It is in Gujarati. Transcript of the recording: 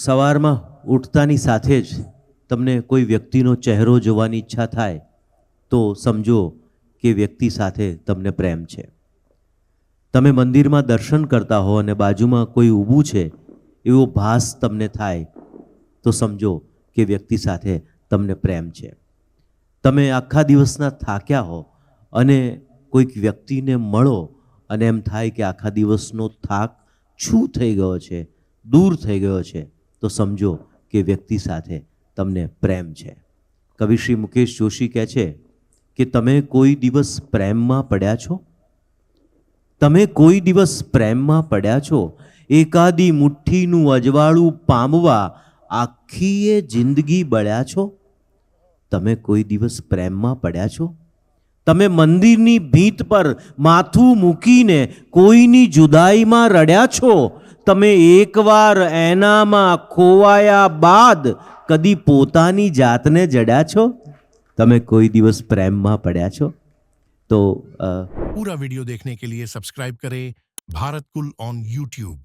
સવારમાં ઉઠતાની સાથે જ તમને કોઈ વ્યક્તિનો ચહેરો જોવાની ઈચ્છા થાય, તો સમજો કે વ્યક્તિ સાથે તમને પ્રેમ છે. તમે મંદિરમાં દર્શન કરતા હો અને બાજુમાં કોઈ ઊભું છે, એવો ભાસ તમને થાય, તો સમજો કે વ્યક્તિ સાથે તમને પ્રેમ છે. તમે આખા દિવસના થાક્યા હો અને કોઈક વ્યક્તિને મળો અને એમ થાય કે આખા દિવસનો થાક છૂ થઈ ગયો છે, દૂર થઈ ગયો છે. તો સમજો કે વ્યક્તિ સાથે તમને પ્રેમ છે. કવિ શ્રી મુકેશ જોશી કહે છે કે તમે કોઈ દિવસ પ્રેમમાં પડ્યા છો? તમે કોઈ દિવસ પ્રેમમાં પડ્યા છો? એકાદી મુઠ્ઠીનું અજવાળું પામવા આખીએ જિંદગી બળ્યા છો? તમે કોઈ દિવસ પ્રેમમાં પડ્યા છો? તમે મંદિરની ભીંત પર માથું મૂકીને કોઈની જુદાઈમાં રડ્યા છો? તમે એકવાર એનામાં ખોવાયા બાદ કદી પોતાની જાતને જડ્યા છો? તમે કોઈ દિવસ પ્રેમમાં પડ્યા છો? તો પૂરા વિડિયો દેખને કે લીએ સબસ્ક્રાઇબ કરે ભારત કુલ ઓન યુટ્યુબ.